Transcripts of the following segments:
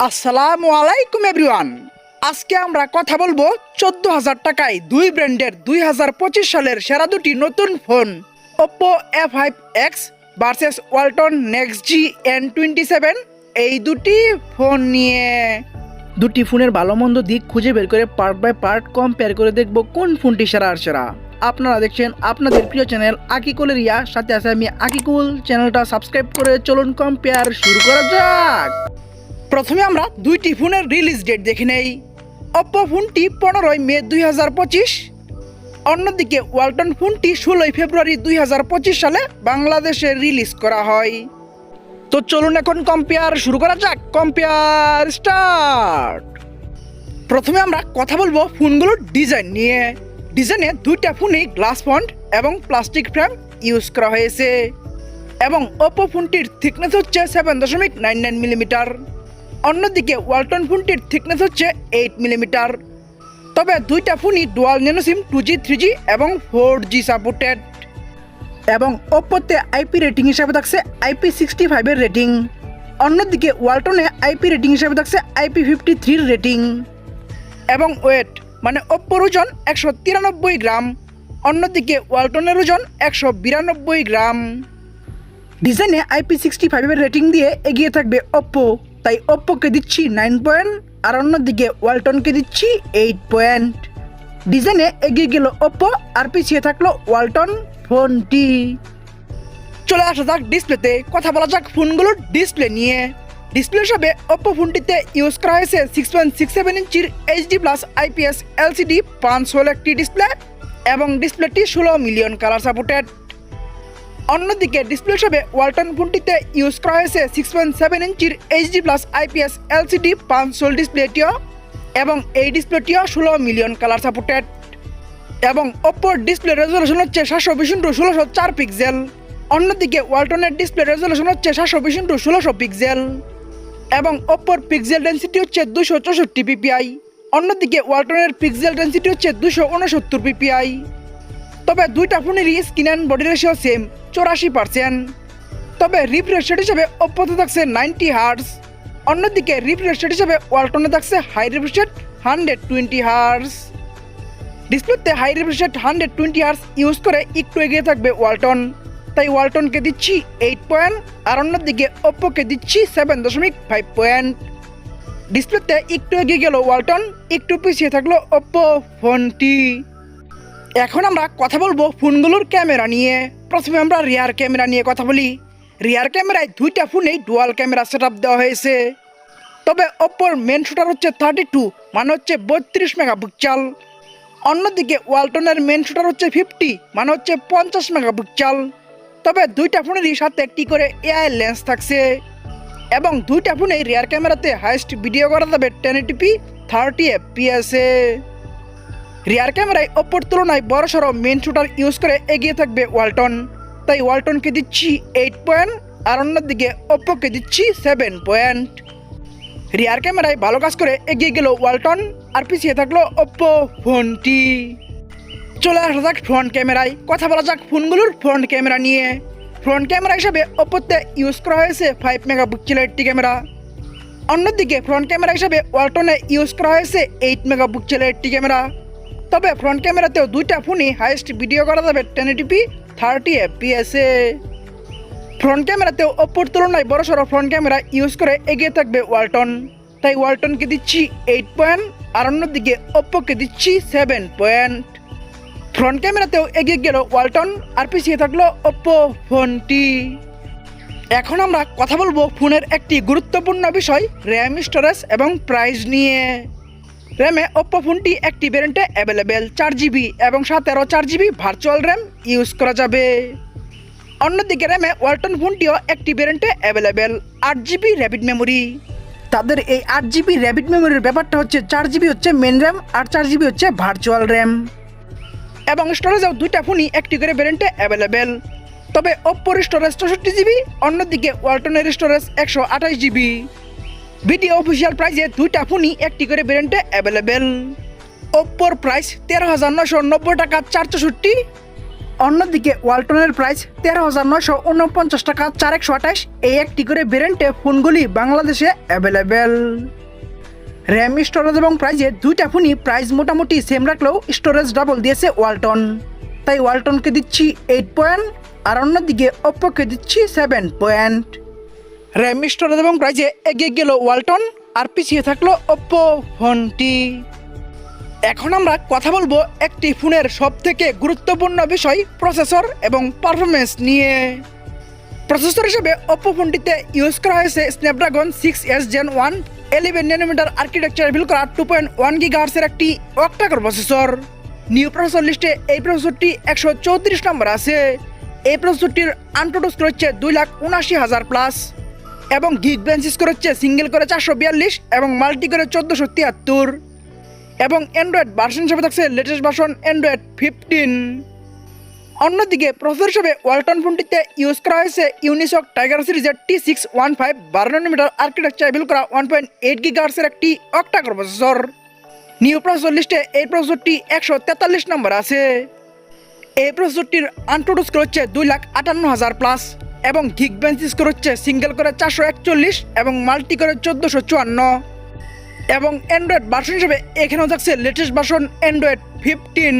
আসসালামু আলাইকুম, এভরিওয়ান। আজকে আমরা কথা বলব চোদ্দ হাজার টাকায় দুই ব্র্যান্ডের দুই হাজার পঁচিশ সালের সেরা দুটি নতুন phone Oppo A five X versus Walton Next G N twenty seven এই দুটি ফোন নিয়ে দুটি ফোনের ভালো মন্দ দিক খুঁজে বের করে পার্ট বাই পার্ট কম্পেয়ার করে দেখব কোন ফোনটি সেরা আর সেরা। আপনারা দেখছেন আপনাদের প্রিয় চ্যানেল আকিকুলের ইয়া সাথে আছে আমি আকিকুল। চ্যানেলটা সাবস্ক্রাইব করে চলুন কম্পেয়ার শুরু করা যাক। প্রথমে আমরা দুইটি ফোনের রিলিজ ডেট দেখে নেই। অপ্পো ফোনটি পনেরোই মে দুই হাজার পঁচিশ। অন্যদিকে ওয়ালটন ফোনটি ষোলোই ফেব্রুয়ারি দুই হাজার পঁচিশ সালে বাংলাদেশে রিলিজ করা হয়। তো চলুন এখন কম্পেয়ার শুরু করা যাক। কম্পেয়ার স্টার্ট প্রথমে আমরা কথা বলব ফোনগুলোর ডিজাইন নিয়ে। ডিজাইনে দুইটা ফোনই গ্লাস ফন্ট এবং প্লাস্টিক ফ্রেম ইউজ করা হয়েছে। এবং ওপো ফোনটির থিকনেস হচ্ছে সেভেন দশমিক নাইন নাইন মিলিমিটার অন্যদিকে ওয়ালটন ফোনটির থিকনেস হচ্ছে এইট মিলিমিটার তবে দুইটা ফোনই dual nano SIM two G three G এবং ফোর জি সাপোর্টেড এবং ওপ্পোতে আইপি রেটিং হিসাবে থাকছে আইপি সিক্সটি ফাইভের রেটিং অন্যদিকে ওয়ালটনে আইপি রেটিং হিসাবে থাকছে আইপি ফিফটি থ্রির রেটিং এবং ওয়েট মানে ওপ্পোর ওজন একশো তিরানব্বই গ্রাম। অন্যদিকে ওয়ালটনের ওজন একশো বিরানব্বই গ্রাম। ডিজাইনে আইপি সিক্সটি ফাইভের রেটিং দিয়ে এগিয়ে থাকবে ওপ্পো তাই ওপ্পোকে দিচ্ছি নাইন পয়েন্ট আর অন্যদিকে ওয়ালটনকে দিচ্ছি এইট পয়েন্ট ডিজাইনে এগিয়ে গেল ওপ্পো আর পিছিয়ে থাকল ওয়ালটন ফোনটি। চলে আসা যাক ডিসপ্লেতে কথা বলা যাক ফোনগুলোর ডিসপ্লে নিয়ে। ডিসপ্লে হিসাবে ওপ্পো ফোনটিতে ইউজ করা হয়েছে সিক্স পয়েন্ট সিক্স সেভেন ইঞ্চির এইচডি প্লাস আইপিএস এলসিডি পাঁচ ষোলো একটি ডিসপ্লে এবং ডিসপ্লেটি ষোলো মিলিয়ন কালার সাপোর্টেড অন্যদিকে ডিসপ্লে হিসেবে ওয়ালটন ফোনটিতে ইউজ করা হয়েছে সিক্স পয়েন্ট সেভেন ইঞ্চির এইচডি প্লাস আইপিএস এলসিডি পাঁচ সোল ডিসপ্লেটিও এবং এই ডিসপ্লেটিও ষোলো মিলিয়ন কালার সাপোর্টেড এবং ওপ্পোর ডিসপ্লে রেজলিউশন হচ্ছে সাতশো বিশ ইন্টু ষোলোশো চার পিক্সেল অন্যদিকে ওয়ালটনের ডিসপ্লে রেজলিউশন হচ্ছে সাতশো বিশ ইন্টু ষোলোশো পিক্সেল এবং ওপ্পোর পিক্সেল ডেন্সিটি হচ্ছে দুশো চৌষট্টি পিপিআই অন্যদিকে ওয়ালটনের পিক্সেল ডেন্সিটি হচ্ছে দুশো উনসত্তর পিপিআই তবে দুইটা ফোনেরই screen and body ratio same চৌরাশি পার্সেন্ট তবে রিফ্রেশ রেট হিসেবে ওপ্পোতে থাকছে নাইনটি হার্স অন্যদিকে রিফ্রেশ রেট হিসেবে ওয়ালটনে থাকছে high refresh rate hundred twenty hertz ডিসপ্লেতে high refresh rate hundred twenty hertz use করে একটু এগিয়ে থাকবে ওয়ালটন তাই ওয়ালটনকে দিচ্ছি এইট পয়েন্ট আর অন্যদিকে ওপ্পোকে দিচ্ছি সেভেন দশমিক ফাইভ পয়েন্ট ডিসপ্লেতে একটু এগিয়ে গেল ওয়ালটন একটু পিছিয়ে থাকল ওপ্পো ফোনটি এখন আমরা কথা বলব ফোনগুলোর ক্যামেরা নিয়ে। প্রথমে আমরা রিয়ার ক্যামেরা নিয়ে কথা বলি। রিয়ার ক্যামেরায় দুইটা ফোনেই ডুয়াল ক্যামেরা সেট দেওয়া হয়েছে। তবে ওপ্পোর মেন শুটার হচ্ছে থার্টি টু মানে হচ্ছে বত্রিশ মেগাপিক্সেল অন্যদিকে ওয়ালটনের মেন শুটার হচ্ছে ফিফটি মানে হচ্ছে পঞ্চাশ মেগাপিক্সেল তবে দুইটা ফোনেরই সাথে একটি করে এআই লেন্স থাকছে। এবং দুইটা ফোনেই রিয়ার ক্যামেরাতে হাইস্ট ভিডিও করা যাবে ten eighty p thirty F এফপিএসে rear ক্যামেরায় অপর তুলনায় বড় সড়ো মেন শুটার ইউজ করে এগিয়ে থাকবে ওয়ালটন। তাই ওয়ালটনকে দিচ্ছি এইট পয়েন্ট আর অন্যদিকে ওপ্পোকে দিচ্ছি সেভেন পয়েন্ট রিয়ার ক্যামেরায় ভালো কাজ করে এগিয়ে গেল ওয়ালটন আর পিছিয়ে থাকল ওপ্পো ফোনটি। চলে আসা যাক ফ্রন্ট ক্যামেরায় কথা বলা যাক ফোনগুলোর ফ্রন্ট ক্যামেরা নিয়ে। ফ্রন্ট ক্যামেরা হিসাবে ওপ্পোতে ইউজ করা হয়েছে ফাইভ মেগা মেগাপিক্সেলের একটি ক্যামেরা অন্যদিকে ফ্রন্ট ক্যামেরা হিসাবে ওয়ালটনে ইউজ করা হয়েছে এইট মেগা মেগাপিক্সেলের একটি ক্যামেরা তবে ফ্রন্ট ক্যামেরাতেও দুইটা ফোনই হাইয়েস্ট ভিডিও করা যাবে টেন এটিপি থার্টি এফপিএসে ফ্রন্ট ক্যামেরাতেও ওপ্পোর তুলনায় বড় সড়ো ফ্রন্ট ক্যামেরা ইউজ করে এগিয়ে থাকবে ওয়ালটন তাই ওয়ালটনকে দিচ্ছি এইট পয়েন্ট আর অন্যদিকে ওপ্পোকে দিচ্ছি সেভেন পয়েন্ট ফ্রন্ট ক্যামেরাতেও এগিয়ে গেল ওয়ালটন আর পিছিয়ে থাকল ওপ্পো ফোনটি এখন আমরা কথা বলব ফোনের একটি গুরুত্বপূর্ণ বিষয় র্যাম স্টোরেজ এবং প্রাইস নিয়ে। র্যামে ওপ্পো ফোনটি একটি ভ্যারিয়েন্টে অ্যাভেলেবেল চার জিবি এবং সতেরো চার জিবি ভার্চুয়াল র্যাম ইউজ করা যাবে। অন্যদিকে র্যামে ওয়ালটন ফোনটিও একটি ভ্যারিয়েন্টে অ্যাভেলেবেল আট জিবি র্যাপিড মেমোরি তাদের এই আট জিবি র্যাপিড মেমোরির ব্যাপারটা হচ্ছে চার জিবি হচ্ছে মেন র্যাম আর চার জিবি হচ্ছে ভার্চুয়াল র্যাম এবং স্টোরেজও দুইটা ফোনই একটি করে ভ্যারিয়েন্টে অ্যাভেলেবেল তবে ওপ্পোর স্টোরেজ চৌষট্টি জিবি অন্যদিকে ওয়ালটনের স্টোরেজ একশো আঠাশ জিবি ভিডিও অফিসিয়াল প্রাইসে দুইটা ফোনই একটি করে ভ্যারিয়েন্টে অ্যাভেলেবেল ওপ্পোর প্রাইস তেরো হাজার নশো নব্বই টাকা চার চৌষট্টি। অন্যদিকে ওয়ালটনের প্রাইস তেরো হাজার নশো উনপঞ্চাশ টাকা চার একশো আঠাশ। এই একটি করে ভেরিয়েন্টে ফোনগুলি বাংলাদেশে অ্যাভেলেবেল র্যাম স্টোরেজ এবং প্রাইজে দুইটা ফোনই প্রাইস মোটামুটি সেম রাখলেও স্টোরেজ ডাবল দিয়েছে ওয়ালটন তাই ওয়ালটনকে দিচ্ছি এইট পয়েন্ট আর অন্যদিকে ওপ্পোকে দিচ্ছি সেভেন পয়েন্ট র্যাম স্টোরেজ এবং প্রাইজে এগিয়ে গেল ওয়ালটন, আর পিছিয়ে থাকল ওপ্পো ফোনটি। এখন আমরা কথা বলব একটি ফোনের সব থেকে গুরুত্বপূর্ণ বিষয়, প্রসেসর এবং পারফরমেন্স নিয়ে। প্রসেসর হিসেবে ওপ্পো ফোনটিতে ইউজ করা হয়েছে Snapdragon six S Gen one, eleven nanometre architecture build করা টু পয়েন্ট ওয়ান গিগাহার্সের একটি অক্টাকর প্রসেসর নিউ প্রসেসর লিস্টে এই প্রসেসরটি একশো চৌত্রিশ নম্বর আছে। এই প্রসেসরটির স্কোর হচ্ছে দুই লাখ উনাশি হাজার প্লাস এবং গিগ বেঞ্চ স্কোর হচ্ছে সিঙ্গেল করে চারশো বিয়াল্লিশ এবং মাল্টি করে চোদ্দোশো তিয়াত্তর। এবং অ্যান্ড্রয়েড ভার্সন হিসেবে থাকছে লেটেস্ট ভার্সন অ্যান্ড্রয়েড ফিফটিন। অন্যদিকে প্রসেসর হিসেবে ওয়ালটন ফোনটিতে ইউজ করা হয়েছে ইউনিসক টাইগার সিরিজের টি সিক্স ওয়ান ফাইভ বারো নানোমিটার আর্কিটেকচার বিল করা ওয়ান পয়েন্ট এইট গিগার্সের একটি অক্টাকর প্রসেসর। নিউ প্রসেসর লিস্টে এই প্রসেসরটি একশো তেতাল্লিশ নম্বর আছে। এই প্রসেসরটির আন্টোটো স্কোর হচ্ছে দুই লাখ আটান্ন হাজার প্লাস। এবং গিগ বেঞ্চ স্কোর হচ্ছে সিঙ্গেল করে চারশো একচল্লিশ এবং মাল্টি করে চোদ্দোশো চুয়ান্ন। এবং অ্যান্ড্রয়েড ভার্সন হিসেবে এখানেও থাকছে latest version Android fifteen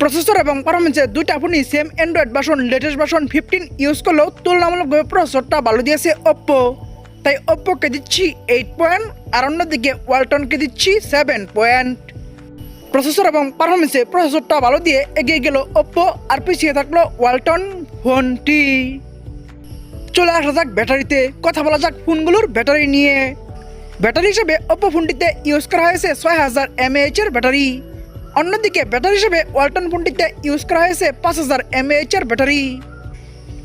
processor এবং পারফরমেন্সে দুইটা ফোনই same Android version latest version fifteen use করলেও তুলনামূলকভাবে প্রসেসরটা ভালো দিয়েছে ওপ্পো তাই ওপ্পোকে দিচ্ছি এইট পয়েন্ট আর অন্যদিকে ওয়ালটনকে দিচ্ছি সেভেন পয়েন্ট প্রসেসর এবং পারফরমেন্সে প্রসেসরটা ভালো দিয়ে এগিয়ে গেল ওপ্পো আর পিছিয়ে থাকল ওয়ালটন ফোনটি চলে আসা যাক ব্যাটারিতে। কথা বলা যাক ফোনগুলোর ব্যাটারি নিয়ে। ব্যাটারি হিসেবে ওপো ফোনটিতে ইউজ করা হয়েছে ছয় হাজার এমএএইচ এর ব্যাটারি। অন্যদিকে ব্যাটারি হিসেবে ওয়ালটন ফোনটিতে ইউজ করা হয়েছে পাঁচ হাজার এমএএইচ এর ব্যাটারি।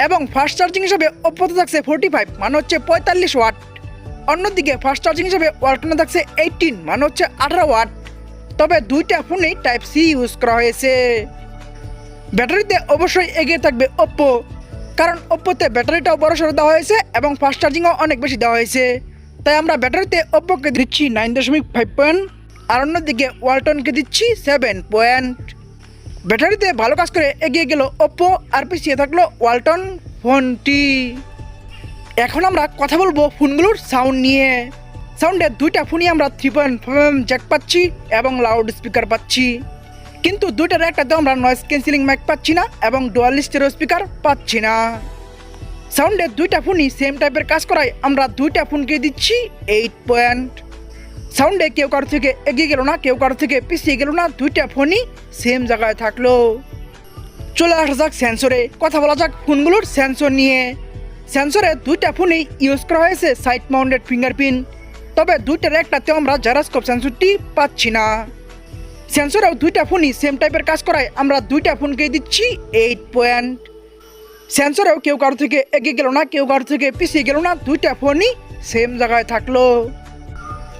এবং ফাস্ট চার্জিং হিসেবে ওপোতে থাকছে ফোর্টি ফাইভ মানে হচ্ছে পঁয়তাল্লিশ ওয়াট অন্যদিকে ফাস্ট চার্জিং হিসেবে ওয়ালটনে থাকছে এইটিন মানে হচ্ছে আঠারো ওয়াট তবে দুইটা ফোনেই টাইপ সি ইউজ করা হয়েছে। ব্যাটারিতে অবশ্যই এগিয়ে থাকবে ওপ্পো কারণ ওপ্পোতে ব্যাটারিটাও বড় সড়ো দেওয়া হয়েছে এবং ফাস্ট চার্জিংও অনেক বেশি দেওয়া হয়েছে। তাই আমরা ব্যাটারিতে ওপ্পোকে দিচ্ছি নাইন দশমিক ফাইভ পয়েন্ট আর অন্যদিকে ওয়ালটনকে দিচ্ছি সেভেন পয়েন্ট ব্যাটারিতে ভালো কাজ করে এগিয়ে গেল ওপ্পো আর পিছিয়ে থাকল ওয়ালটন ফোনটি। এখন আমরা কথা বলব ফোনগুলোর সাউন্ড নিয়ে। সাউন্ডের দুইটা ফোনই আমরা three point five M jack পাচ্ছি এবং লাউড স্পিকার পাচ্ছি। কিন্তু দুইটার একটাতে আমরা নয়েজ ক্যান্সেলিং মাইক পাচ্ছি না এবং ডুয়াল স্টেরো স্পিকার পাচ্ছি না। সাউন্ডের দুইটা ফোনই সেম টাইপের কাজ করায় আমরা দুইটা ফোনকে দিচ্ছি এইট পয়েন্ট সাউন্ডে কেউ কারও থেকে এগিয়ে গেল না, কেউ কারও থেকে পিছিয়ে গেল না, দুইটা ফোনই সেম জায়গায় থাকল। চলে আসা যাক সেন্সরে কথা বলা যাক ফোনগুলোর সেন্সর নিয়ে। সেন্সরে দুইটা ফোনেই ইউজ করা হয়েছে সাইড মাউন্টেড ফিঙ্গারপ্রিন্ট তবে দুইটার একটাতে আমরা জারাস্কোপ সেন্সরটি পাচ্ছি না। সেন্সরেও দুইটা ফোনই সেম টাইপের কাজ করায়, আমরা দুইটা ফোনকে দিচ্ছি এইট পয়েন্ট সেন্সরেও কেউ কারও থেকে এগিয়ে গেল না, কেউ কারও থেকে পিছিয়ে গেল না, দুইটা ফোনই সেম জায়গায় থাকল।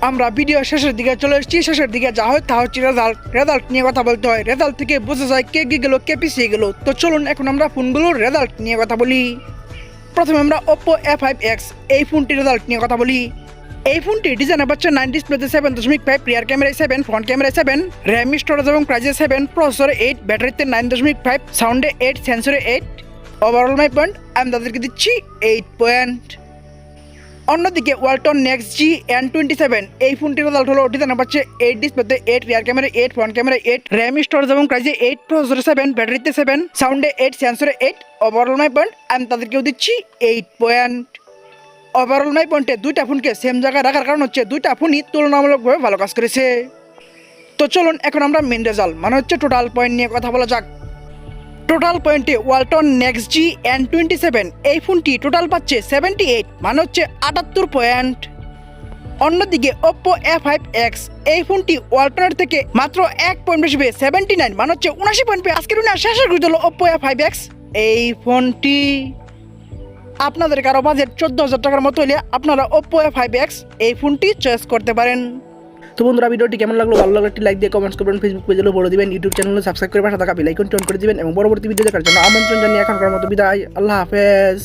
আমরা ভিডিও শেষের দিকে চলে এসেছি, শেষের দিকে যা হয় তা হচ্ছে রেজাল্ট রেজাল্ট নিয়ে কথা বলতে হয় রেজাল্ট থেকে বোঝা যায় কে এগিয়ে গেলো, কে পিছিয়ে গেলো। তো চলুন এখন আমরা ফোনগুলোর রেজাল্ট নিয়ে কথা বলি। প্রথমে আমরা ওপ্পো এ ফাইভ এক্স এই ফোনটির রেজাল্ট নিয়ে কথা বলি। এই ফোনটি ডিজাইন পাচ্ছে নাইন ডিসপ্লেতে সেভেন দশমিক ফাইভ রিয়ার ক্যামেরায় সেভেন ফ্রন্ট ক্যামেরায় সেভেন র্যাম স্টোরেজ এবং প্রাইজে সেভেন প্রসেসরে এইট ব্যাটারিতে নাইন দশমিক ফাইভ সাউন্ডে এইট সেন্সরে এইট ওভারঅল মাই পয়েন্ট আমি তাদেরকে দিচ্ছি এইট পয়েন্ট অন্যদিকে Walton Next G N twenty seven এই ফোনটির রেজাল্ট হলো ডিজাইন পাচ্ছে এইট ডিসপ্লেতে eight rear camera eight front camera eight RAM storage এবং প্রাইজে এইট প্রসেসরে সেভেন ব্যাটারিতে সেভেন সাউন্ডে এইট সেন্সরে এইট ওভারঅল মাই পয়েন্ট আমি তাদেরকেও দিচ্ছি এইট পয়েন্ট ওভারঅল মাই পয়েন্টে দুইটা ফোনকে সেম জায়গায় রাখার কারণ হচ্ছে দুইটা ফোনই তুলনামূলকভাবে ভালো কাজ করেছে। তো চলুন, এখন আমরা মেন রেজাল্ট মানে হচ্ছে টোটাল পয়েন্ট নিয়ে কথা বলা যাক। টোটাল পয়েন্টে Walton Next G N twenty seven এই ফোনটি টোটাল পাচ্ছে সেভেন্টি এইট মানে হচ্ছে আটাত্তর পয়েন্ট অন্যদিকে ওপ্পো এ ফাইভ এক্স এই ফোনটি ওয়ালটনের থেকে মাত্র এক পয়েন্ট বেশি পেয়ে সেভেন্টি নাইন মানে হচ্ছে উনাশি পয়েন্ট পেয়ে আজকের গুরুত্ব হলো ওপ্পো এ ফাইভ এক্স এই ফোনটি আপনাদের কারও বাজেট চোদ্দ হাজার টাকার মতো হলে আপনারা ওপো এ ফাইভ এক্স এই ফোনটি চয়েস করতে পারেন। তো বন্ধুরা, ভিডিওটি কেমন লাগল? ভালো লাগল একটি লাইক দিয়ে কমেন্টস করবেন ফেসবুক পেজে বলে দিবেন ইউটিউব চ্যানেল সাবস্ক্রাইব করে পাশে থাকা বেলাইকন টন করে দিবেন এবং পরবর্তী ভিডিও দেখার জন্য আমন্ত্রণ জানিয়ে এখনকার মতো বিদায়। আল্লাহ হাফেজ।